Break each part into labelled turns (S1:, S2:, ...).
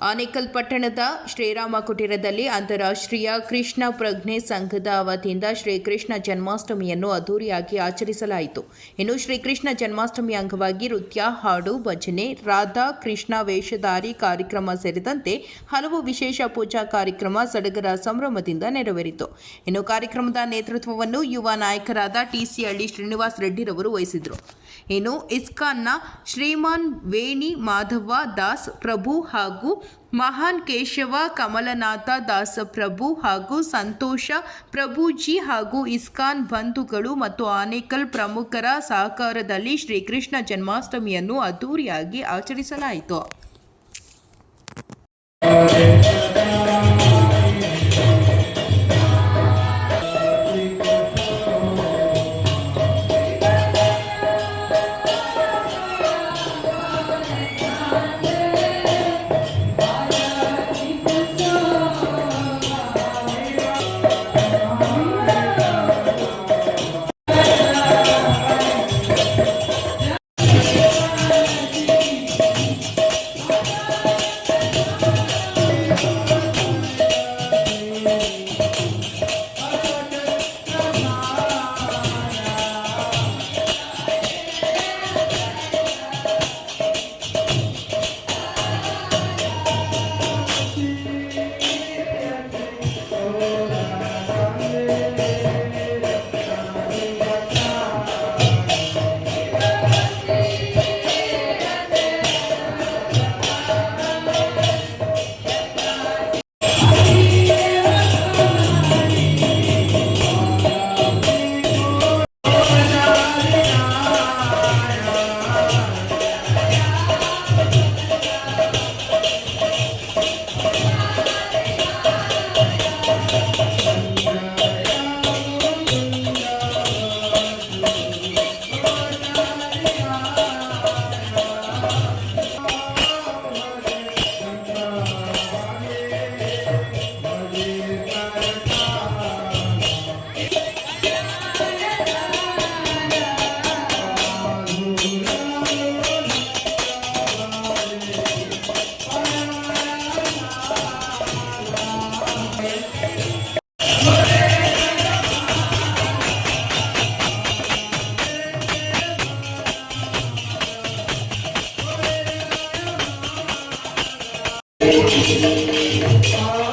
S1: ಆನೇಕಲ್ ಪಟ್ಟಣದ ಶ್ರೀರಾಮ ಕುಟೀರದಲ್ಲಿ ಅಂತಾರಾಷ್ಟ್ರೀಯ ಕೃಷ್ಣ ಪ್ರಜ್ಞೆ ಸಂಘದ ವತಿಯಿಂದ ಶ್ರೀಕೃಷ್ಣ ಜನ್ಮಾಷ್ಟಮಿಯನ್ನು ಅದ್ದೂರಿಯಾಗಿ ಆಚರಿಸಲಾಯಿತು. ಇನ್ನು ಶ್ರೀಕೃಷ್ಣ ಜನ್ಮಾಷ್ಟಮಿ ಅಂಗವಾಗಿ ನೃತ್ಯ, ಹಾಡು, ಭಜನೆ, ರಾಧಾ ಕೃಷ್ಣ ವೇಷಧಾರಿ ಕಾರ್ಯಕ್ರಮ ಸೇರಿದಂತೆ ಹಲವು ವಿಶೇಷ ಪೂಜಾ ಕಾರ್ಯಕ್ರಮ ಸಡಗರ ಸಂಭ್ರಮದಿಂದ ನೆರವೇರಿತು. ಇನ್ನು ಕಾರ್ಯಕ್ರಮದ ನೇತೃತ್ವವನ್ನು ಯುವ ನಾಯಕರಾದ ಟಿಸಿ ಹಳ್ಳಿ ಶ್ರೀನಿವಾಸ್ ರೆಡ್ಡಿರವರು ವಹಿಸಿದರು. ಇನ್ನು ಇಸ್ಕಾನ್ನ ಶ್ರೀಮಾನ್ ವೇಣಿ ಮಾಧವ ದಾಸ್ ಪ್ರಭು ಹಾಗೂ ಮಹಾನ್ ಕೇಶವ, ಕಮಲನಾಥ ದಾಸ ಪ್ರಭು ಹಾಗೂ ಸಂತೋಷ, ಪ್ರಭುಜಿ ಹಾಗೂ ಇಸ್ಕಾನ್ ಬಂಧುಗಳು ಮತ್ತು ಆನೇಕಲ್ ಪ್ರಮುಖರ ಸಹಕಾರದಲ್ಲಿ ಶ್ರೀಕೃಷ್ಣ ಜನ್ಮಾಷ್ಟಮಿಯನ್ನು ಅದ್ದೂರಿಯಾಗಿ ಆಚರಿಸಲಾಯಿತು.
S2: Thank
S3: you.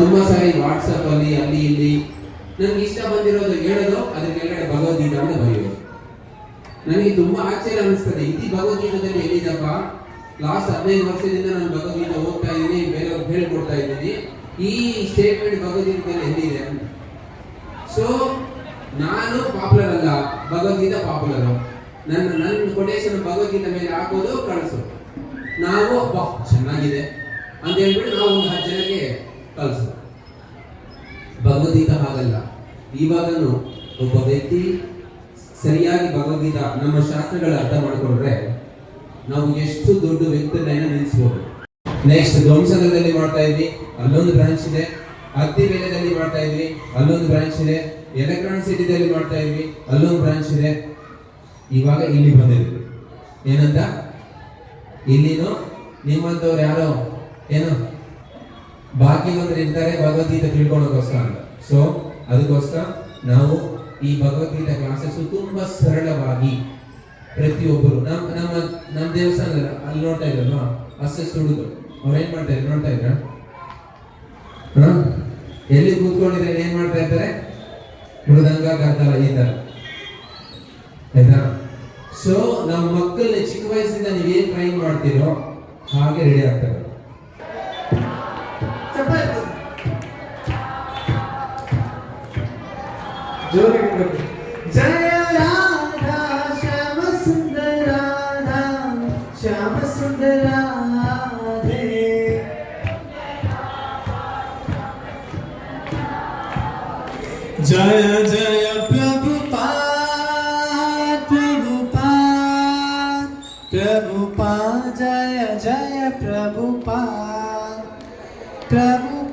S3: ತುಂಬಾ ಸಾರಿ ವಾಟ್ಸಪ್ ಅಲ್ಲಿ ಅಲ್ಲಿ, ಇಲ್ಲಿ ನನ್ಗೆ ಇಷ್ಟ ಬಂದಿರೋದು ಹೇಳೋದು, ಅದ್ರ ಕೆಳಗಡೆ ಭಗವದ್ಗೀತೆ ಅಂತ ಬರೆಯೋದು. ನನಗೆ ತುಂಬಾ ಆಶ್ಚರ್ಯ ಅನಿಸ್ತದೆ. ಇಡೀ ಭಗವದ್ಗೀತದಲ್ಲಿ ಹೇಳಿದಪ್ಪ ಲಾಸ್ಟ್ ಹದಿನೈದು ವರ್ಷದಿಂದ ನಾನು ಭಗವದ್ಗೀತೆ ಓದ್ತಾ ಇದ್ದೀನಿ ಬೇರೆಯವ್ರಿಗೆ ಹೇಳ್ಕೊಡ್ತಾ ಇದ್ದೀನಿ. ಈ ಸ್ಟೇಟ್ಮೆಂಟ್ ಭಗವದ್ಗೀತೆಯಲ್ಲಿ ಎಲ್ಲಿದೆ ಸೊ ನಾನು ಪಾಪ್ಯುಲರ್ ಅಲ್ಲ ಭಗವದ್ಗೀತ ಪಾಪ್ಯುಲರ್ ನನ್ನ ನನ್ನ ಕೊಟೇಶನ್ ಭಗವದ್ಗೀತೆ ಮೇಲೆ ಹಾಕೋದು ಕಳಿಸು ನಾವು ಚೆನ್ನಾಗಿದೆ. ಅಂತ ಹೇಳ್ಬಿಟ್ಟು ನಾವು ಒಂದು ಹತ್ತು ಜನಕ್ಕೆ ಕಳಿಸು. ಭಗವದ್ಗೀತ ಹಾಗಲ್ಲ. ಇವಾಗನು ಒಬ್ಬ ವ್ಯಕ್ತಿ ಸರಿಯಾಗಿ ಭಗವದ್ಗೀತ ನಮ್ಮ ಶಾಸ್ತ್ರಗಳ ಅರ್ಥ ಮಾಡಿಕೊಂಡ್ರೆ ನಾವು ಎಷ್ಟು ದೊಡ್ಡ ವ್ಯಕ್ತಿಗಳನ್ನ ನಿಲ್ಲಿಸ್ಬೋದು ನೆಕ್ಸ್ಟ್ ಧ್ವಂಸನಗರದಲ್ಲಿ ಮಾಡ್ತಾ ಇದ್ವಿ, ಅಲ್ಲೊಂದು ಬ್ರಾಂಚ್ ಇದೆ. ಹತ್ತಿ ಬೆಲೆದಲ್ಲಿ ಮಾಡ್ತಾ ಇದ್ವಿ, ಅಲ್ಲೊಂದು ಬ್ರಾಂಚ್ ಇದೆ. ಎಲೆಕ್ಟ್ರಾನಿಕ್ ಸಿಟಿದಲ್ಲಿ ಮಾಡ್ತಾ ಇದ್ವಿ, ಅಲ್ಲೊಂದು ಬ್ರಾಂಚ್ ಇದೆ. ಇವಾಗ ಇಲ್ಲಿ ಬಂದಿದ್ವಿ ಏನಂತ? ಇಲ್ಲಿನೂ ನಿಮ್ಮಂಥವ್ರು ಯಾರೋ? ಏನು? ಬಾಕಿ ಇದ್ದಾರೆ ಭಗವದ್ಗೀತೆ ತಿಳ್ಕೊಳ್ಳೋಕೋಸ್ಕರ ಅಂತ. ಸೊ ಅದಕ್ಕೋಸ್ಕರ ನಾವು ಈ ಭಗವದ್ಗೀತೆ ಕ್ಲಾಸಸ್ ತುಂಬ ಸರಳವಾಗಿ ಪ್ರತಿಯೊಬ್ಬರು ನಮ್ಮ ನಮ್ಮ ನಮ್ಮ ದೇವಸ್ಥಾನ ಅಲ್ಲಿ ನೋಡ್ತಾ ಇದ್ರಲ್ವಾ? ಅಷ್ಟು ಹುಡುಗರು ಅವ್ರು ಏನ್ ಮಾಡ್ತಾ ಇದ್ರು ನೋಡ್ತಾ ಇದ್ರ? ಎಲ್ಲಿ ಕೂತ್ಕೊಂಡಿದ್ರೆ ಏನ್ ಮಾಡ್ತಾ ಇದ್ದಾರೆ ಮೃದಂಗ ಕರ್ತಾರ ಈ ತರ. ಆಯ್ತಾ? ಸೊ ನಮ್ಮ ಮಕ್ಕಳನ್ನ ಚಿಕ್ಕ ವಯಸ್ಸಿಂದ ನೀವೇನ್ ಟ್ರೈ ಮಾಡ್ತೀರೋ ಹಾಗೆ ರೆಡಿ ಆಗ್ತಾರೆ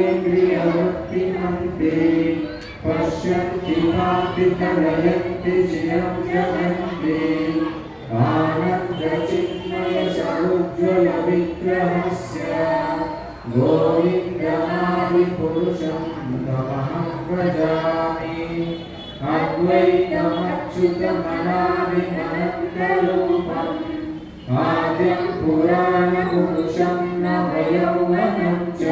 S4: सकलेन्द्रियवृत्तिमन्ते पश्यन्ति भाति कलयन्ति चिरं जगन्ते आनन्दचिन्मय समुज्ज्वल विग्रहस्य गोविन्दनादिपुरुषं तमहं भजामि अद्वैतमच्युतमनादिमनन्तरूपम् आद्यं पुराणपुरुषं न वयौवनं च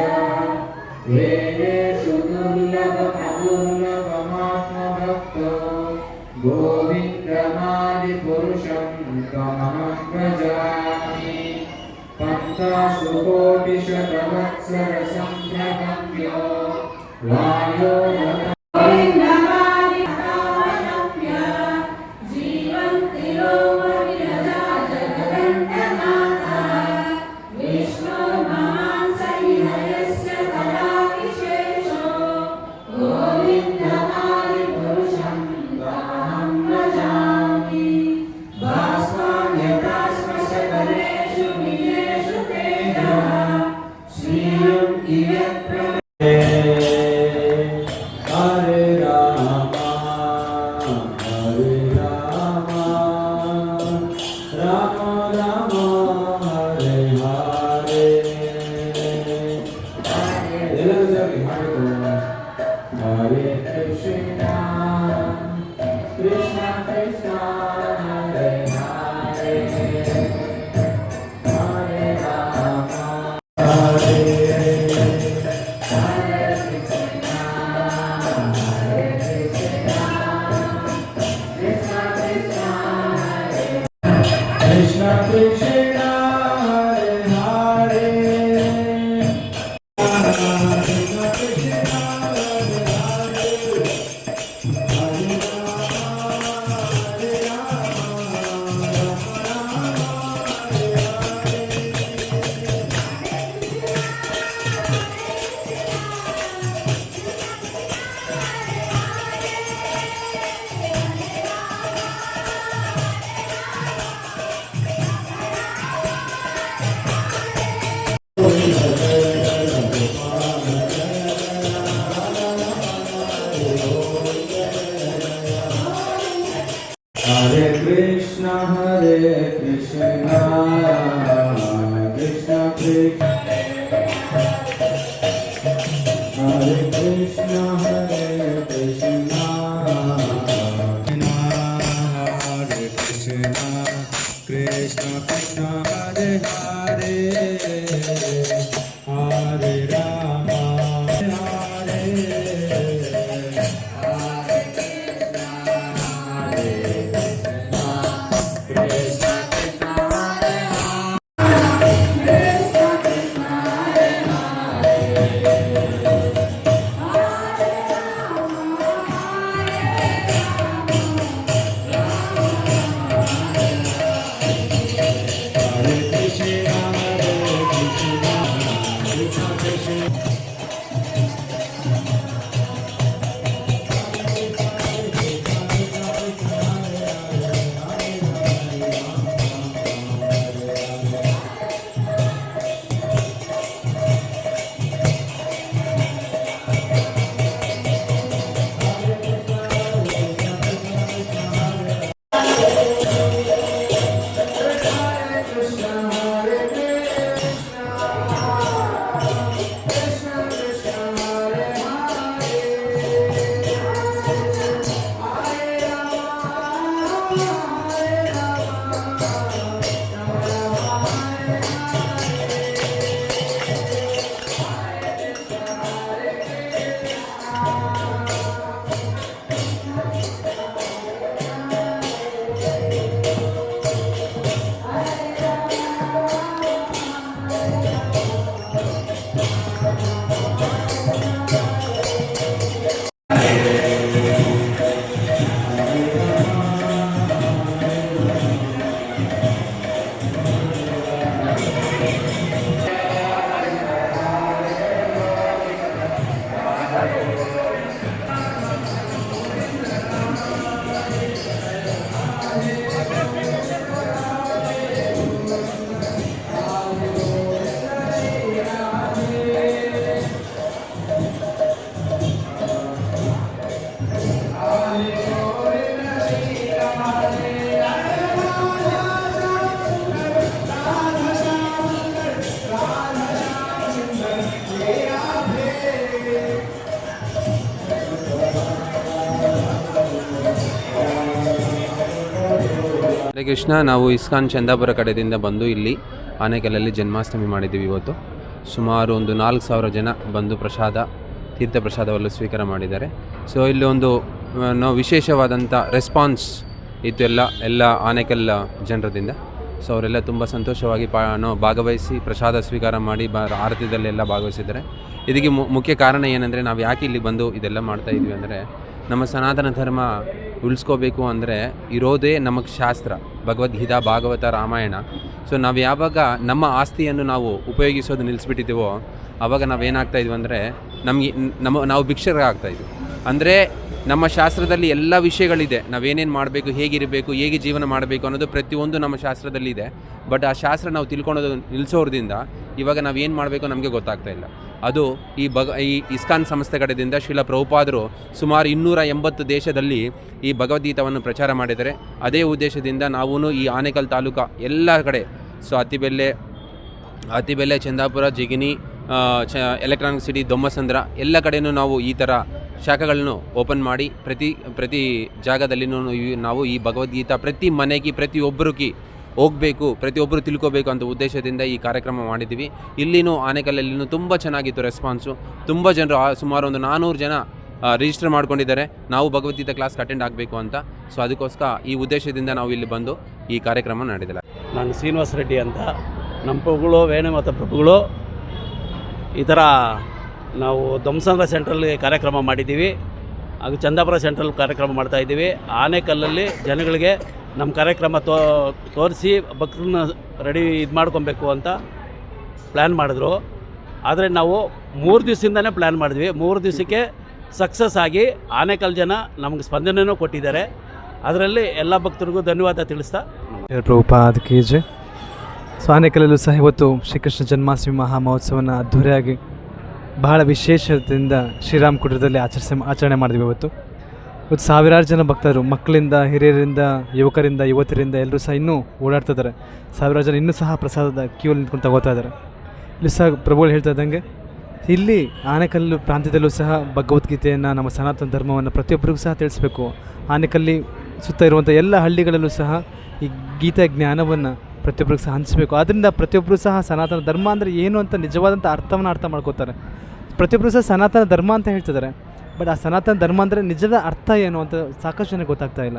S5: వేరేషు దుర్లభ అదుర్లభమాత్మభక్తో గోవిందమాది పురుషం త్వమహం భజామి పంచాసు కోటిశతవత్సర సంప్రగమ్యో
S3: వాయో ಕೃಷ್ಣ, ನಾವು ಇಸ್ಕಾನ್ ಚಂದಾಪುರ ಕಡೆಯಿಂದ ಬಂದು ಇಲ್ಲಿ ಆನೆಕಲ್ಲಲ್ಲಿ ಜನ್ಮಾಷ್ಟಮಿ ಮಾಡಿದ್ದೀವಿ ಇವತ್ತು. ಸುಮಾರು ಒಂದು ನಾಲ್ಕು ಸಾವಿರ ಜನ ಬಂದು ಪ್ರಸಾದ ತೀರ್ಥ ಪ್ರಸಾದವನ್ನು ಸ್ವೀಕಾರ ಮಾಡಿದ್ದಾರೆ. ಸೊ ಇಲ್ಲಿ ಒಂದು ನಾವು ವಿಶೇಷವಾದಂಥ ರೆಸ್ಪಾನ್ಸ್ ಇತ್ತು ಎಲ್ಲ ಎಲ್ಲ ಆನೆಕಲ್ಲ ಜನರದಿಂದ. ಸೊ ಅವರೆಲ್ಲ ತುಂಬ ಸಂತೋಷವಾಗಿ ಪಾ ಭಾಗವಹಿಸಿ ಪ್ರಸಾದ ಸ್ವೀಕಾರ ಮಾಡಿ ಬ ಆರತಿಯಲ್ಲೆಲ್ಲ ಭಾಗವಹಿಸಿದ್ದಾರೆ. ಇದಕ್ಕೆ ಮುಖ್ಯ ಕಾರಣ ಏನಂದರೆ ನಾವು ಯಾಕೆ ಇಲ್ಲಿ ಬಂದು ಇದೆಲ್ಲ ಮಾಡ್ತಾ ಇದ್ವಿ ಅಂದರೆ ನಮ್ಮ ಸನಾತನ ಧರ್ಮ ಉಳಿಸ್ಕೋಬೇಕು ಅಂದರೆ ಇರೋದೇ ನಮಗೆ ಶಾಸ್ತ್ರ ಭಗವದ್ಗೀತಾ ಭಾಗವತ, ರಾಮಾಯಣ. ಸೊ ನಾವು ಯಾವಾಗ ನಮ್ಮ ಆಸ್ತಿಯನ್ನು ನಾವು ಉಪಯೋಗಿಸೋದು ನಿಲ್ಲಿಸ್ಬಿಟ್ಟಿದ್ದೀವೋ ಆವಾಗ ನಾವೇನಾಗ್ತಾಯಿದ್ವಿ ಅಂದರೆ ನಮಗೆ ನಮ್ಮ ನಾವು ಭಿಕ್ಷರಾಗ್ತಾಯಿದ್ವಿ ಅಂದರೆ ನಮ್ಮ ಶಾಸ್ತ್ರದಲ್ಲಿ ಎಲ್ಲ ವಿಷಯಗಳಿದೆ. ನಾವೇನೇನು ಮಾಡಬೇಕು, ಹೇಗಿರಬೇಕು, ಹೇಗೆ ಜೀವನ ಮಾಡಬೇಕು ಅನ್ನೋದು ಪ್ರತಿಯೊಂದು ನಮ್ಮ ಶಾಸ್ತ್ರದಲ್ಲಿ ಇದೆ ಬಟ್ ಆ ಶಾಸ್ತ್ರ ನಾವು ತಿಳ್ಕೊಳೋದು ನಿಲ್ಲಿಸೋದ್ರಿಂದ ಇವಾಗ ನಾವು ಏನು ಮಾಡಬೇಕು ನಮಗೆ ಗೊತ್ತಾಗ್ತಾ ಇಲ್ಲ. ಅದು ಈ ಬಗ, ಈ ಇಸ್ಕಾನ್ ಸಂಸ್ಥೆ ಕಡೆಯಿಂದ ಶಿಲ ಪ್ರಭುಪಾದರು ಸುಮಾರು ಇನ್ನೂರ ಎಂಬತ್ತು ದೇಶದಲ್ಲಿ ಈ ಭಗವದ್ಗೀತವನ್ನು ಪ್ರಚಾರ ಮಾಡಿದರೆ ಅದೇ ಉದ್ದೇಶದಿಂದ ನಾವೂ ಈ ಆನೇಕಲ್ ತಾಲೂಕು ಎಲ್ಲ ಕಡೆ, ಸೊ ಅತಿಬೆಲ್ಲೆ ಅತಿಬೆಲ್ಲೆ ಚಂದಾಪುರ ಜಿಗಿನಿ ಚ, ಎಲೆಕ್ಟ್ರಾನಿಕ್ ಸಿಟಿ, ದೊಮ್ಮಸಂದ್ರ ಎಲ್ಲ ಕಡೆಯೂ ನಾವು ಈ ಥರ ಶಾಖಗಳನ್ನು ಓಪನ್ ಮಾಡಿ ಪ್ರತಿ ಪ್ರತಿ ಜಾಗದಲ್ಲಿನೂ ನಾವು ಈ ಭಗವದ್ಗೀತಾ ಪ್ರತಿ ಮನೆಗೆ ಪ್ರತಿಯೊಬ್ಬರಿಗೆ ಹೋಗಬೇಕು ಪ್ರತಿಯೊಬ್ಬರು ತಿಳ್ಕೋಬೇಕು ಅಂತ ಉದ್ದೇಶದಿಂದ ಈ ಕಾರ್ಯಕ್ರಮ ಮಾಡಿದ್ದೀವಿ. ಇಲ್ಲಿನೂ ಆನೆಕಲ್ಲಲ್ಲಿನೂ ತುಂಬ ಚೆನ್ನಾಗಿತ್ತು ರೆಸ್ಪಾನ್ಸು ತುಂಬ ಜನರು ಸುಮಾರು ಒಂದು ನಾನ್ನೂರು ಜನ ರಿಜಿಸ್ಟರ್ ಮಾಡ್ಕೊಂಡಿದ್ದಾರೆ. ನಾವು ಭಗವದ್ಗೀತಾ ಕ್ಲಾಸ್ ಅಟೆಂಡ್ ಆಗಬೇಕು ಅಂತ. ಸೊ ಅದಕ್ಕೋಸ್ಕರ ಈ ಉದ್ದೇಶದಿಂದ ನಾವು ಇಲ್ಲಿ ಬಂದು ಈ ಕಾರ್ಯಕ್ರಮ ನಡೆದಿಲ್ಲ.
S6: ನಾನು ಶ್ರೀನಿವಾಸ ರೆಡ್ಡಿ ಅಂತ. ನಮ್ಮ ಪ್ರಭುಗಳು ವೇಣುಮತ ಪ್ರಭುಗಳು, ಈ ಥರ ನಾವು ಧ್ವಂಸಂದ್ರ ಸೆಂಟ್ರಲ್ಲಿ ಕಾರ್ಯಕ್ರಮ ಮಾಡಿದ್ದೀವಿ ಹಾಗೂ ಚಂದಾಪುರ ಸೆಂಟ್ರಲ್ ಕಾರ್ಯಕ್ರಮ ಮಾಡ್ತಾ ಇದ್ದೀವಿ. ಆನೆಕಲ್ಲಲ್ಲಿ ಜನಗಳಿಗೆ ನಮ್ಮ ಕಾರ್ಯಕ್ರಮ ತೋ, ತೋರಿಸಿ ಭಕ್ತರನ್ನ ರೆಡಿ ಇದು ಮಾಡ್ಕೊಬೇಕು ಅಂತ ಪ್ಲ್ಯಾನ್ ಮಾಡಿದ್ರು. ಆದರೆ ನಾವು ಮೂರು ದಿವಸದಿಂದನೇ ಪ್ಲ್ಯಾನ್ ಮಾಡಿದ್ವಿ. ಮೂರು ದಿವಸಕ್ಕೆ ಸಕ್ಸಸ್ ಆಗಿ ಆನೆಕಲ್ ಜನ ನಮಗೆ ಸ್ಪಂದನೆಯೂ ಕೊಟ್ಟಿದ್ದಾರೆ. ಅದರಲ್ಲಿ ಎಲ್ಲ ಭಕ್ತರಿಗೂ ಧನ್ಯವಾದ ತಿಳಿಸ್ತಾ
S7: ರೂಪಾದ ಕೆ ಜಿ ಸೊ ಆನೆಕಲ್ಲಲ್ಲೂ ಸಹ ಇವತ್ತು ಶ್ರೀಕೃಷ್ಣ ಜನ್ಮಾಷ್ಟಮಿ ಮಹಾ ಮಹೋತ್ಸವನ ಅದ್ಧೂರಿಯಾಗಿ ಬಹಳ ವಿಶೇಷದಿಂದ ಶ್ರೀರಾಮ್ ಕುಟೀರದಲ್ಲಿ ಆಚರಿಸಿ, ಆಚರಣೆ ಮಾಡಿದ್ವಿ ಇವತ್ತು. ಇವತ್ತು ಸಾವಿರಾರು ಜನ ಭಕ್ತರು, ಮಕ್ಕಳಿಂದ, ಹಿರಿಯರಿಂದ, ಯುವಕರಿಂದ, ಯುವತಿಯರಿಂದ ಎಲ್ಲರೂ ಸಹ ಇನ್ನೂ ಓಡಾಡ್ತಾ ಇದ್ದಾರೆ. ಸಾವಿರಾರು ಜನ ಇನ್ನೂ ಸಹ ಪ್ರಸಾದದ ಕ್ಯೂ ನಿಂತ್ಕೊಂಡು ತಗೋತಾ ಇದ್ದಾರೆ. ಇಲ್ಲಿ ಸಹ ಪ್ರಭುಗಳು ಹೇಳ್ತಾ ಇದ್ದಂಗೆ, ಇಲ್ಲಿ ಆನೆಕಲ್ಲು ಪ್ರಾಂತ್ಯದಲ್ಲೂ ಸಹ ಭಗವದ್ಗೀತೆಯನ್ನು, ನಮ್ಮ ಸನಾತನ ಧರ್ಮವನ್ನು ಪ್ರತಿಯೊಬ್ಬರಿಗೂ ಸಹ ತಿಳಿಸ್ಬೇಕು. ಆನೆಕಲ್ಲಿ ಸುತ್ತ ಇರುವಂಥ ಎಲ್ಲ ಹಳ್ಳಿಗಳಲ್ಲೂ ಸಹ ಈ ಗೀತಾ ಜ್ಞಾನವನ್ನು ಪ್ರತಿಯೊಬ್ಬರಿಗೂ ಸಹ ಹಂಚಬೇಕು ಆದ್ದರಿಂದ ಪ್ರತಿಯೊಬ್ಬರು ಸಹ ಸನಾತನ ಧರ್ಮ ಅಂದರೆ ಏನು ಅಂತ ನಿಜವಾದಂಥ ಅರ್ಥವನ್ನು ಅರ್ಥ ಮಾಡ್ಕೋತಾರೆ. ಪ್ರತಿಯೊಬ್ಬರು ಸಹ ಸನಾತನ ಧರ್ಮ ಅಂತ ಹೇಳ್ತಿದ್ದಾರೆ. ಬಟ್ ಆ ಸನಾತನ ಧರ್ಮ ಅಂದರೆ ನಿಜದ ಅರ್ಥ ಏನು ಅಂತ ಸಾಕಷ್ಟು ಜನಕ್ಕೆ ಗೊತ್ತಾಗ್ತಾ ಇಲ್ಲ.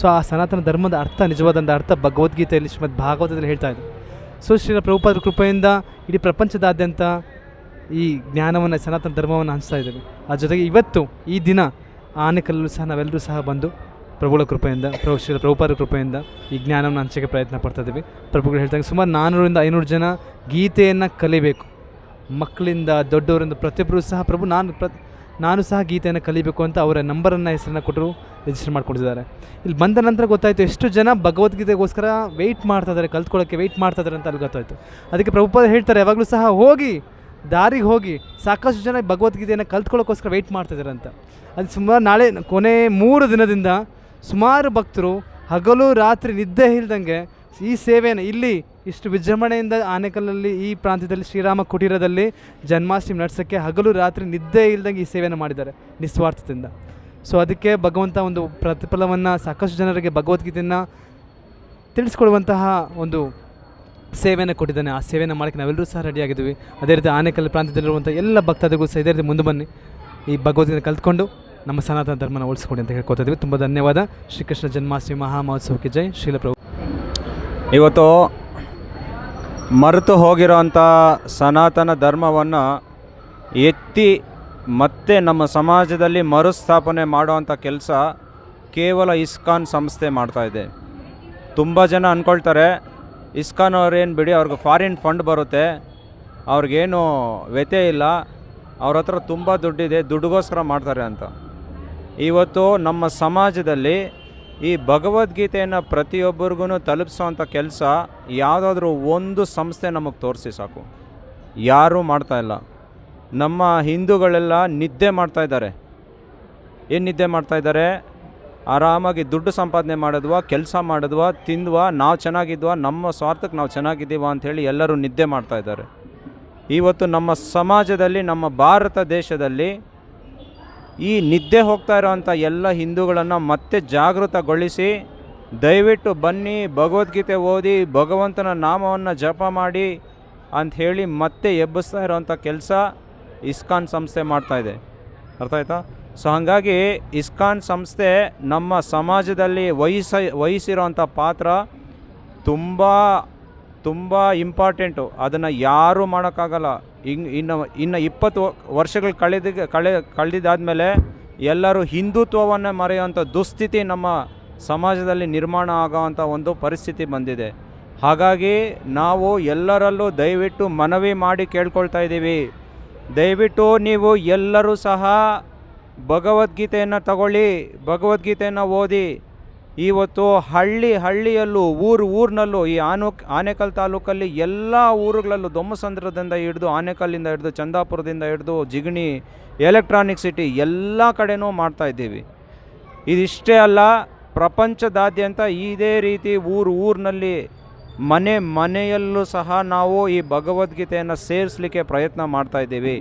S7: ಸೊ ಆ ಸನಾತನ ಧರ್ಮದ ಅರ್ಥ ನಿಜವಾದಂಥ ಅರ್ಥ ಭಗವದ್ಗೀತೆಯಲ್ಲಿ, ಶ್ರೀಮದ್ ಭಾಗವತದಲ್ಲಿ ಹೇಳ್ತಾ ಇದೆ. ಸೊ ಶ್ರೀ ಪ್ರಭುಪಾದರ ಕೃಪೆಯಿಂದ ಇಡೀ ಪ್ರಪಂಚದಾದ್ಯಂತ ಈ ಜ್ಞಾನವನ್ನು, ಸನಾತನ ಧರ್ಮವನ್ನು ಹಂಚ್ತಾ ಇದ್ದೇವೆ. ಆ ಜೊತೆಗೆ ಇವತ್ತು ಈ ದಿನ ಆನೆಕಲ್ಲು ಸಹ ನಾವೆಲ್ಲರೂ ಸಹ ಬಂದು ಪ್ರಭುಗಳ ಕೃಪೆಯಿಂದ, ಪ್ರಭು ಶ್ರೀ ಪ್ರಭುಪಾದರ ಕೃಪೆಯಿಂದ ಈ ಜ್ಞಾನವನ್ನು ಹಂಚೋಕ್ಕೆ ಪ್ರಯತ್ನ ಪಡ್ತಾ ಇದ್ದೀವಿ. ಪ್ರಭುಗಳು ಹೇಳ್ತಾರೆ ಸುಮಾರು ನಾನ್ನೂರಿಂದ ಐನೂರು ಜನ ಗೀತೆಯನ್ನು ಕಲಿಬೇಕು. ಮಕ್ಕಳಿಂದ, ದೊಡ್ಡವರಿಂದ ಪ್ರತಿಯೊಬ್ಬರು ಸಹ ಪ್ರಭು ನಾನು ಪ್ರ, ನಾನು ಸಹ ಗೀತೆಯನ್ನು ಕಲಿಬೇಕು ಅಂತ ಅವರ ನಂಬರನ್ನು, ಹೆಸರನ್ನು ಕೊಟ್ಟರು ರಿಜಿಸ್ಟರ್ ಮಾಡ್ಕೊಂಡಿದ್ದಾರೆ. ಇಲ್ಲಿ ಬಂದ ನಂತರ ಗೊತ್ತಾಯಿತು ಎಷ್ಟು ಜನ ಭಗವದ್ಗೀತೆಗೋಸ್ಕರ ವೆಯ್ಟ್ ಮಾಡ್ತಾ ಇದ್ದಾರೆ ಕಲ್ತ್ಕೊಳ್ಳೋಕ್ಕೆ ವೆಯ್ಟ್ ಮಾಡ್ತಾ ಇದ್ದಾರೆ ಅಂತ ಅಲ್ಲಿ ಗೊತ್ತಾಯಿತು. ಅದಕ್ಕೆ ಪ್ರಭುಪಾದ ಹೇಳ್ತಾರೆ, ಯಾವಾಗಲೂ ಸಹ ಹೋಗಿ, ದಾರಿಗೆ ಹೋಗಿ, ಸಾಕಷ್ಟು ಜನ ಭಗವದ್ಗೀತೆಯನ್ನು ಕಲ್ತ್ಕೊಳ್ಳೋಕ್ಕೋಸ್ಕರ ವೆಯ್ಟ್ ಮಾಡ್ತಿದ್ದಾರೆ ಅಂತ. ಅದು ಸುಮಾರು ನಾಳೆ, ಕೊನೆ ಮೂರು ದಿನದಿಂದ ಸುಮಾರು ಭಕ್ತರು ಹಗಲು ರಾತ್ರಿ ನಿದ್ದೆ ಇಲ್ದಂಗೆ ಈ ಸೇವೆಯನ್ನು ಇಲ್ಲಿ ಇಷ್ಟು ವಿಜೃಂಭಣೆಯಿಂದ ಆನೆಕಲ್ಲಲ್ಲಿ ಈ ಪ್ರಾಂತ್ಯದಲ್ಲಿ ಶ್ರೀರಾಮ ಕುಟೀರದಲ್ಲಿ ಜನ್ಮಾಷ್ಟಮಿ ನಡೆಸೋಕ್ಕೆ ಹಗಲು ರಾತ್ರಿ ನಿದ್ದೆ ಇಲ್ದಂಗೆ ಈ ಸೇವೆಯನ್ನು ಮಾಡಿದ್ದಾರೆ ನಿಸ್ವಾರ್ಥದಿಂದ. ಸೊ ಅದಕ್ಕೆ ಭಗವಂತ ಒಂದು ಪ್ರತಿಫಲವನ್ನು ಸಾಕಷ್ಟು ಜನರಿಗೆ ಭಗವದ್ಗೀತೆಯನ್ನು ತಿಳಿಸ್ಕೊಡುವಂತಹ ಒಂದು ಸೇವೆಯನ್ನು ಕೊಟ್ಟಿದ್ದಾನೆ. ಆ ಸೇವೆಯನ್ನು ಮಾಡೋಕ್ಕೆ ನಾವೆಲ್ಲರೂ ಸಹ ರೆಡಿಯಾಗಿದ್ದೀವಿ ಅದೇ ರೀತಿ ಆನೆಕಲ್ ಪ್ರಾಂತ್ಯದಲ್ಲಿರುವಂಥ ಎಲ್ಲ ಭಕ್ತಾದಿಗಳು ಸಹ ಇದೇ ರೀತಿ ಮುಂದೆ ಬನ್ನಿ. ಈ ಭಗವದ್ಗೀತೆ ಕಲ್ತ್ಕೊಂಡು ನಮ್ಮ ಸನಾತನ ಧರ್ಮನ ಉಳಿಸ್ಕೊಡಿ ಅಂತ ಹೇಳ್ಕೊತಾ ಇದ್ದೀವಿ. ತುಂಬ ಧನ್ಯವಾದ. ಶ್ರೀಕೃಷ್ಣ ಜನ್ಮಾಷ್ಟಮಿ ಮಹಾಮಹೋತ್ಸವಕ್ಕೆ ಜೈ ಶೀಲಪ್ರಭು
S4: ಇವತ್ತು ಮರೆತು ಹೋಗಿರೋಂಥ ಸನಾತನ ಧರ್ಮವನ್ನು ಎತ್ತಿ ಮತ್ತೆ ನಮ್ಮ ಸಮಾಜದಲ್ಲಿ ಮರುಸ್ಥಾಪನೆ ಮಾಡುವಂಥ ಕೆಲಸ ಕೇವಲ ಇಸ್ಕಾನ್ ಸಂಸ್ಥೆ ಮಾಡ್ತಾ ಇದೆ. ತುಂಬ ಜನ ಅಂದ್ಕೊಳ್ತಾರೆ, ಇಸ್ಕಾನ್ ಅವ್ರೇನು ಬಿಡಿ, ಅವ್ರಿಗೆ ಫಾರಿನ್ ಫಂಡ್ ಬರುತ್ತೆ, ಅವ್ರಿಗೇನು ವ್ಯತೆ ಇಲ್ಲ, ಅವ್ರ ಹತ್ರ ತುಂಬ ದುಡ್ಡಿದೆ, ದುಡ್ಡುಗೋಸ್ಕರ ಮಾಡ್ತಾರೆ ಅಂತ. ಇವತ್ತು ನಮ್ಮ ಸಮಾಜದಲ್ಲಿ ಈ ಭಗವದ್ಗೀತೆಯನ್ನು ಪ್ರತಿಯೊಬ್ಬರಿಗೂ ತಲುಪಿಸೋವಂಥ ಕೆಲಸ ಯಾವುದಾದ್ರೂ ಒಂದು ಸಂಸ್ಥೆ ನಮಗೆ ತೋರಿಸಿ ಸಾಕು. ಯಾರೂ ಮಾಡ್ತಾ ಇಲ್ಲ. ನಮ್ಮ ಹಿಂದೂಗಳೆಲ್ಲ ನಿದ್ದೆ ಮಾಡ್ತಾ ಇದ್ದಾರೆ. ಏನು ನಿದ್ದೆ ಮಾಡ್ತಾ ಇದ್ದಾರೆ? ಆರಾಮಾಗಿ ದುಡ್ಡು ಸಂಪಾದನೆ ಮಾಡಿದ್ವಾ, ಕೆಲಸ ಮಾಡಿದ್ವಾ, ತಿಂದ್ವಾ, ನಾವು ಚೆನ್ನಾಗಿದ್ವಾ, ನಮ್ಮ ಸ್ವಾರ್ಥಕ್ಕೆ ನಾವು ಚೆನ್ನಾಗಿದ್ದೀವ ಅಂಥೇಳಿ ಎಲ್ಲರೂ ನಿದ್ದೆ ಮಾಡ್ತಾ ಇದ್ದಾರೆ. ಇವತ್ತು ನಮ್ಮ ಸಮಾಜದಲ್ಲಿ, ನಮ್ಮ ಭಾರತ ದೇಶದಲ್ಲಿ ಈ ನಿದ್ದೆ ಹೋಗ್ತಾ ಇರೋವಂಥ ಎಲ್ಲ ಹಿಂದೂಗಳನ್ನು ಮತ್ತೆ ಜಾಗೃತಗೊಳಿಸಿ ದಯವಿಟ್ಟು ಬನ್ನಿ, ಭಗವದ್ಗೀತೆ ಓದಿ, ಭಗವಂತನ ನಾಮವನ್ನು ಜಪ ಮಾಡಿ ಅಂಥೇಳಿ ಮತ್ತೆ ಎಬ್ಬಿಸ್ತಾ ಇರೋವಂಥ ಕೆಲಸ ಇಸ್ಕಾನ್ ಸಂಸ್ಥೆ ಮಾಡ್ತಾ ಇದೆ. ಅರ್ಥ ಆಯ್ತಾ? ಸೊ ಹಾಗಾಗಿ ಇಸ್ಕಾನ್ ಸಂಸ್ಥೆ ನಮ್ಮ ಸಮಾಜದಲ್ಲಿ ವಹಿಸ ವಹಿಸಿರೋವಂಥ ಪಾತ್ರ ತುಂಬ ತುಂಬ ಇಂಪಾರ್ಟೆಂಟು ಅದನ್ನು ಯಾರೂ ಮಾಡೋಕ್ಕಾಗಲ್ಲ. ಇನ್ನು ಇನ್ನು ಇನ್ನು ಇಪ್ಪತ್ತು ವರ್ಷಗಳು ಕಳೆದ ಕಳೆ, ಕಳೆದಿದ್ದಾದಮೇಲೆ ಎಲ್ಲರೂ ಹಿಂದುತ್ವವನ್ನು ಮರೆಯುವಂಥ ದುಸ್ಥಿತಿ ನಮ್ಮ ಸಮಾಜದಲ್ಲಿ ನಿರ್ಮಾಣ ಆಗೋವಂಥ ಒಂದು ಪರಿಸ್ಥಿತಿ ಬಂದಿದೆ. ಹಾಗಾಗಿ ನಾವು ಎಲ್ಲರಲ್ಲೂ ದಯವಿಟ್ಟು ಮನವಿ ಮಾಡಿ ಕೇಳ್ಕೊಳ್ತಾ ಇದ್ದೀವಿ. ದಯವಿಟ್ಟು ನೀವು ಎಲ್ಲರೂ ಸಹ ಭಗವದ್ಗೀತೆಯನ್ನು ತಗೊಳ್ಳಿ, ಭಗವದ್ಗೀತೆಯನ್ನು ಓದಿ ಇವತ್ತು ಹಳ್ಳಿ ಹಳ್ಳಿಯಲ್ಲೂ ಊರು ಊರಿನಲ್ಲೂ ಈ ಆನು ಆನೇಕಲ್ ತಾಲೂಕಲ್ಲಿ ಎಲ್ಲ ಊರುಗಳಲ್ಲೂ ದೊಮ್ಮಸಂದ್ರದಿಂದ ಹಿಡಿದು ಆನೇಕಲ್ಲಿಂದ ಹಿಡಿದು ಚಂದಾಪುರದಿಂದ ಹಿಡಿದು ಜಿಗಣಿ ಎಲೆಕ್ಟ್ರಾನಿಕ್ ಸಿಟಿ ಎಲ್ಲ ಕಡೆನೂ ಮಾಡ್ತಾ ಇದ್ದೀವಿ. ಇದಿಷ್ಟೇ ಅಲ್ಲ, ಪ್ರಪಂಚದಾದ್ಯಂತ ಇದೇ ರೀತಿ ಊರು ಊರಿನಲ್ಲಿ ಮನೆ ಮನೆಯಲ್ಲೂ ಸಹ ನಾವು ಈ ಭಗವದ್ಗೀತೆಯನ್ನು ಸೇರಿಸಲಿಕ್ಕೆ ಪ್ರಯತ್ನ ಮಾಡ್ತಾ ಇದ್ದೀವಿ.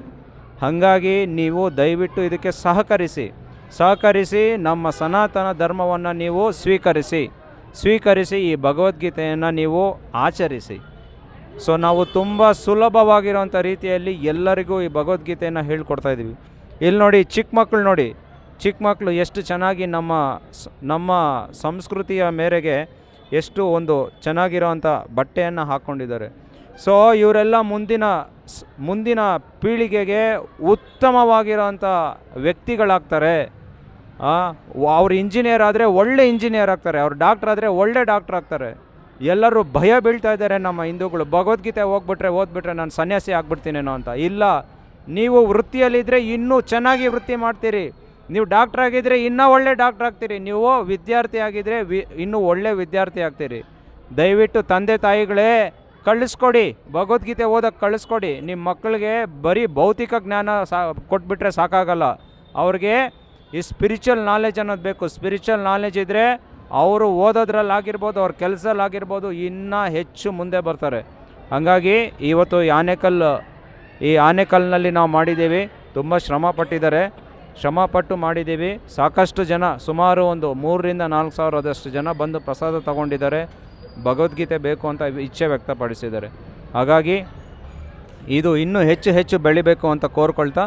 S4: ಹಾಗಾಗಿ ನೀವು ದಯವಿಟ್ಟು ಇದಕ್ಕೆ ಸಹಕರಿಸಿ. ಸಹಕರಿಸಿ ನಮ್ಮ ಸನಾತನ ಧರ್ಮವನ್ನು ನೀವು ಸ್ವೀಕರಿಸಿ. ಸ್ವೀಕರಿಸಿ ಈ ಭಗವದ್ಗೀತೆಯನ್ನು ನೀವು ಆಚರಿಸಿ. ಸೊ ನಾವು ತುಂಬ ಸುಲಭವಾಗಿರುವಂಥ ರೀತಿಯಲ್ಲಿ ಎಲ್ಲರಿಗೂ ಈ ಭಗವದ್ಗೀತೆಯನ್ನು ಹೇಳ್ಕೊಡ್ತಾ ಇದ್ದೀವಿ. ಇಲ್ಲಿ ನೋಡಿ ಚಿಕ್ಕ ಮಕ್ಕಳು ನೋಡಿ. ಚಿಕ್ಕ ಮಕ್ಕಳು ಎಷ್ಟು ಚೆನ್ನಾಗಿ ನಮ್ಮ ನಮ್ಮ ಸಂಸ್ಕೃತಿಯ ಮೇರೆಗೆ ಎಷ್ಟು ಒಂದು ಚೆನ್ನಾಗಿರೋವಂಥ ಬಟ್ಟೆಯನ್ನು ಹಾಕ್ಕೊಂಡಿದ್ದಾರೆ ಸೊ ಇವರೆಲ್ಲ ಮುಂದಿನ ಮುಂದಿನ ಪೀಳಿಗೆಗೆ ಉತ್ತಮವಾಗಿರೋವಂಥ ವ್ಯಕ್ತಿಗಳಾಗ್ತಾರೆ. ಅವ್ರು ಇಂಜಿನಿಯರ್ ಆದರೆ ಒಳ್ಳೆ ಇಂಜಿನಿಯರ್ ಆಗ್ತಾರೆ. ಅವ್ರು ಡಾಕ್ಟರ್ ಆದರೆ ಒಳ್ಳೆ ಡಾಕ್ಟರ್ ಆಗ್ತಾರೆ. ಎಲ್ಲರೂ ಭಯ ಬೀಳ್ತಾ ಇದ್ದಾರೆ ನಮ್ಮ ಹಿಂದೂಗಳು. ಭಗವದ್ಗೀತೆ ಹೋಗ್ಬಿಟ್ರೆ ಓದ್ಬಿಟ್ರೆ ನಾನು ಸನ್ಯಾಸಿ ಆಗ್ಬಿಡ್ತೀನೇನೋ ಅಂತ. ಇಲ್ಲ, ನೀವು ವೃತ್ತಿಯಲ್ಲಿದ್ದರೆ ಇನ್ನೂ ಚೆನ್ನಾಗಿ ವೃತ್ತಿ ಮಾಡ್ತೀರಿ. ನೀವು ಡಾಕ್ಟರ್ ಆಗಿದ್ದರೆ ಇನ್ನೂ ಒಳ್ಳೆ ಡಾಕ್ಟರ್ ಆಗ್ತೀರಿ. ನೀವು ವಿದ್ಯಾರ್ಥಿ ಆಗಿದ್ದರೆ ವಿ ಇನ್ನೂ ಒಳ್ಳೆ ವಿದ್ಯಾರ್ಥಿ ಆಗ್ತೀರಿ. ದಯವಿಟ್ಟು ತಂದೆ ತಾಯಿಗಳೇ, ಕಳಿಸ್ಕೊಡಿ. ಭಗವದ್ಗೀತೆ ಓದಕ್ಕೆ ಕಳಿಸ್ಕೊಡಿ. ನಿಮ್ಮ ಮಕ್ಕಳಿಗೆ ಬರೀ ಭೌತಿಕ ಜ್ಞಾನ ಸಾ ಕೊಟ್ಬಿಟ್ರೆ ಸಾಕಾಗಲ್ಲ. ಅವ್ರಿಗೆ ಈ ಸ್ಪಿರಿಚುವಲ್ ನಾಲೆಜ್ ಅನ್ನೋದು ಬೇಕು. ಸ್ಪಿರಿಚುವಲ್ ನಾಲೆಜ್ ಇದ್ದರೆ ಅವರು ಓದೋದ್ರಲ್ಲಾಗಿರ್ಬೋದು, ಅವ್ರ ಕೆಲಸಲ್ಲಾಗಿರ್ಬೋದು, ಇನ್ನೂ ಹೆಚ್ಚು ಮುಂದೆ ಬರ್ತಾರೆ. ಹಾಗಾಗಿ ಇವತ್ತು ಆನೆಕಲ್, ಈ ಆನೆಕಲ್ನಲ್ಲಿ ನಾವು ಮಾಡಿದ್ದೀವಿ. ತುಂಬ ಶ್ರಮ ಪಟ್ಟಿದ್ದಾರೆ. ಶ್ರಮಪಟ್ಟು ಮಾಡಿದ್ದೀವಿ. ಸಾಕಷ್ಟು ಜನ, ಸುಮಾರು ಒಂದು ಮೂರರಿಂದ ನಾಲ್ಕು ಸಾವಿರದಷ್ಟು ಜನ ಬಂದು ಪ್ರಸಾದ ತಗೊಂಡಿದ್ದಾರೆ. ಭಗವದ್ಗೀತೆ ಬೇಕು ಅಂತ ಇಚ್ಛೆ ವ್ಯಕ್ತಪಡಿಸಿದ್ದಾರೆ. ಹಾಗಾಗಿ ಇದು ಇನ್ನೂ ಹೆಚ್ಚು ಹೆಚ್ಚು ಬೆಳಿಬೇಕು ಅಂತ ಕೋರ್ಕೊಳ್ತಾ